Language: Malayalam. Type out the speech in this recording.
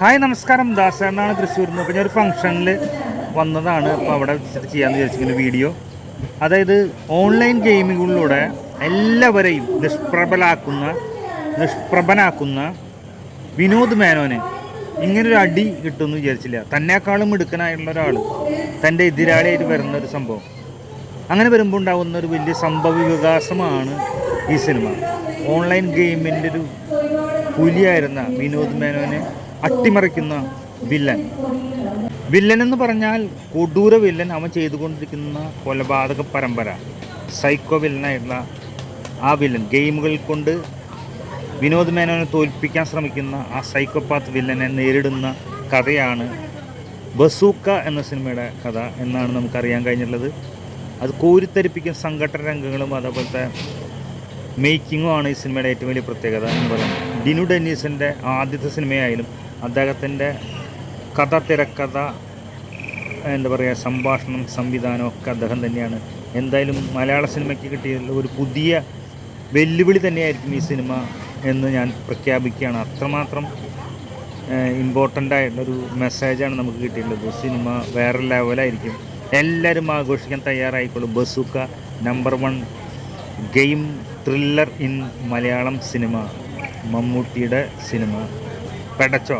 ഹായ് നമസ്കാരം. ദാസേണ്ണാണ് തൃശ്ശൂരിൽ നിന്ന് അപ്പോൾ ഞാൻ ഒരു ഫംഗ്ഷനിൽ വന്നതാണ്. അപ്പോൾ അവിടെ വിസിറ്റ് ചെയ്യാമെന്ന് വിചാരിച്ചിരിക്കുന്ന വീഡിയോ. അതായത് ഓൺലൈൻ ഗെയിമുകളിലൂടെ എല്ലാവരെയും നിഷ്പ്രബലാക്കുന്ന നിഷ്പ്രഭനാക്കുന്ന വിനോദ് മേനോന് ഇങ്ങനൊരു അടി കിട്ടുമെന്ന് വിചാരിച്ചില്ല. തന്നെക്കാളും മിടുക്കനായിട്ടുള്ള ഒരാൾ തന്റെ എതിരാളിയായിട്ട് വരുന്ന ഒരു സംഭവം. അങ്ങനെ വരുമ്പോൾ ഉണ്ടാകുന്ന ഒരു വലിയ സംഭവ വികാസമാണ് ഈ സിനിമ. ഓൺലൈൻ ഗെയിമിന്റെ ഒരു പുലിയായിരുന്ന വിനോദ് മേനോനെ അട്ടിമറിക്കുന്ന വില്ലൻ. വില്ലൻ എന്ന് പറഞ്ഞാൽ കൊടൂര വില്ലൻ അവൻ ചെയ്തുകൊണ്ടിരിക്കുന്ന കൊലപാതക പരമ്പര. സൈക്കോ വില്ലനായിട്ടുള്ള ആ വില്ലൻ ഗെയിമുകൾ കൊണ്ട് വിനോദ് മേനോനെ തോൽപ്പിക്കാൻ ശ്രമിക്കുന്ന ആ സൈക്കോപാത്ത് വില്ലനെ നേരിടുന്ന കഥയാണ് ബസൂക്ക എന്ന സിനിമയുടെ കഥ എന്നാണ് നമുക്കറിയാൻ കഴിഞ്ഞിട്ടുള്ളത്. അത് കോരിത്തരിപ്പിക്കുന്ന സംഘടന രംഗങ്ങളും അതേപോലത്തെ മേക്കിങ്ങും ആണ് ഈ സിനിമയുടെ ഏറ്റവും വലിയ പ്രത്യേകത എന്ന് പറയുന്നത് ഡിനു ഡെന്നീസിന്റെ ആദ്യത്തെ സിനിമയായാലും അദ്ദേഹത്തിന്റെ കഥ തിരക്കഥ എന്താ പറയുക സംഭാഷണം സംവിധാനം ഒക്കെ അദ്ദേഹം തന്നെയാണ്. എന്തായാലും മലയാള സിനിമയ്ക്ക് കിട്ടിയ ഒരു പുതിയ വെല്ലുവിളി തന്നെയായിരിക്കും ഈ സിനിമ എന്ന് ഞാൻ പ്രഖ്യാപിക്കുകയാണ്. അത്രമാത്രം ഇമ്പോർട്ടന്റ് ആയിട്ടുള്ളൊരു മെസ്സേജാണ് നമുക്ക് കിട്ടിയിട്ടുള്ളത്. സിനിമ വേറെ ലെവലായിരിക്കും എല്ലാവരും ആഘോഷിക്കാൻ തയ്യാറായിക്കോളും. Bazooka number one game thriller in Malayalam cinema. മമ്മൂട്ടിയുടെ സിനിമ. പെടച്ചോ.